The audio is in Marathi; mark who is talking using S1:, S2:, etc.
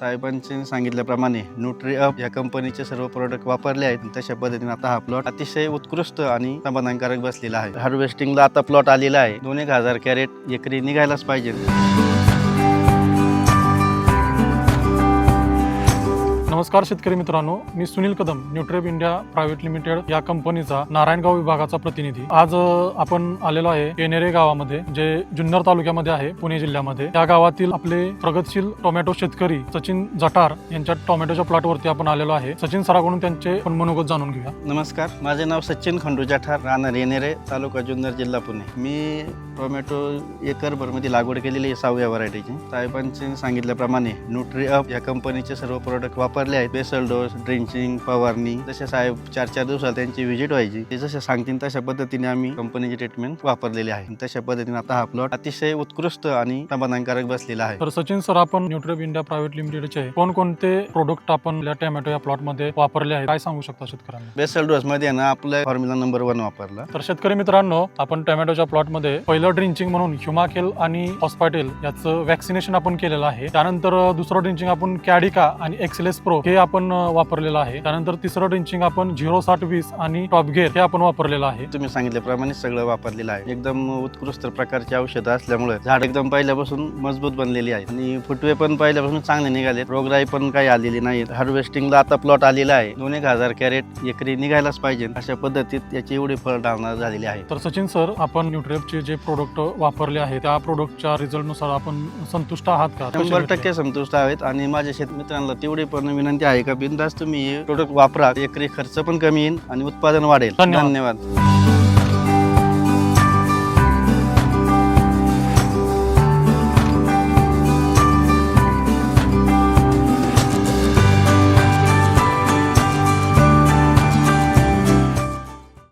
S1: साहेबांनी सांगितल्याप्रमाणे न्यूट्री अप या कंपनीचे सर्व प्रोडक्ट वापरले आहेत. तशा पद्धतीने आता हा प्लॉट अतिशय उत्कृष्ट आणि समाधानकारक बसलेला आहे. हार्वेस्टिंगला आता प्लॉट आलेला आहे. दोन एक हजार कॅरेट एकरी निघायलाच पाहिजे.
S2: नमस्कार शेतकरी मित्रांनो मी Sunil Kadam न्यूट्रेब India private limited या कंपनीचा नारायणगाव विभागाचा प्रतिनिधी. आज आपण आलेलो आहे येनेरे गावामध्ये जे जुन्नर तालुक्यामध्ये आहे पुणे जिल्ह्यामध्ये. या गावातील आपले प्रगतशील टोमॅटो शेतकरी सचिन जटार यांच्या टोमॅटोच्या प्लॉटवरती आपण आलेलो आहे. सचिन सराकडून त्यांचे आपण मनोगत जाणून घेऊया.
S1: नमस्कार माझे नाव सचिन खंडू जठार राहणार येनेरे तालुका जुन्नर जिल्हा पुणे. मी टोमॅटो एकरभरमध्ये लागवड केलेली आहे सहाव्या व्हरायटीची. साहेबांचे सांगितल्याप्रमाणे न्यूट्री अप या कंपनीचे सर्व प्रोडक्ट वापरले आहेत बेसल डोस ड्रिंचिंग फवारणी. जसे साहेब चार चार दिवसाला त्यांची व्हिजिट व्हायची ते जसे सांगतील तशा पद्धतीने आम्ही कंपनीची ट्रीटमेंट वापरलेली आहे. तशा पद्धतीने आता हा प्लॉट अतिशय उत्कृष्ट आणि समाधानकारक बसलेला आहे.
S2: तर सचिन सर आपण न्यूट्रेप इंडिया प्रायव्हेट लिमिटेडचे कोणकोणते प्रोडक्ट आपण या टोमॅटो या प्लॉटमध्ये वापरले आहेत? काय सांगू शकता शेतकऱ्यांना?
S1: बेसल डोस मध्ये ना आपला फॉर्म्युला नंबर वन वापरला.
S2: तर शेतकरी मित्रांनो आपण टोमॅटोच्या प्लॉटमध्ये पहिलं ड्रिंचिंग म्हणून ह्युमाकेल आणि हॉस्पाटेल याचं वॅक्सिनेशन आपण केलेलं आहे. त्यानंतर दुसरं ड्रिंचिंग आपण कॅडिका आणि एक्सेलेस प्रो हे आपण वापरलेलं आहे. त्यानंतर तिसरं ड्रिंचिंग आपण झिरो साठ वीस आणि टॉप गेअर हे आपण वापरलेलं आहे.
S1: तुम्ही सांगितल्याप्रमाणे सगळं वापरलेलं आहे. एकदम उत्कृष्ट प्रकारची औषधं असल्यामुळे झाड एकदम पहिल्यापासून मजबूत बनलेली आहे. आणि फुटवे पण पहिल्यापासून चांगले निघाले रोगराई पण काही आलेली नाही हार्वेस्टिंगला आता प्लॉट आलेला आहे. दोन एक हजार कॅरेट एकरी निघायलाच पाहिजे. अशा पद्धतीत याची एवढी फळधारणा झालेली आहे.
S2: तर सचिन सर आपण न्यूट्रेपचे जे प्रोडक्ट वापरले आहेत त्या प्रोडक्टच्या रिझल्टनुसार आपण संतुष्ट आहात का?
S1: शंभर? टक्के संतुष्ट आहेत. आणि माझ्या शेतमित्रांना तेवढी पण विनंती आहे का? बिंदास तुम्ही हे प्रोडक्ट वापरा. एकरी खर्च पण कमी येईल आणि उत्पादन वाढेल.
S2: धन्यवाद.
S1: धन्यवाद.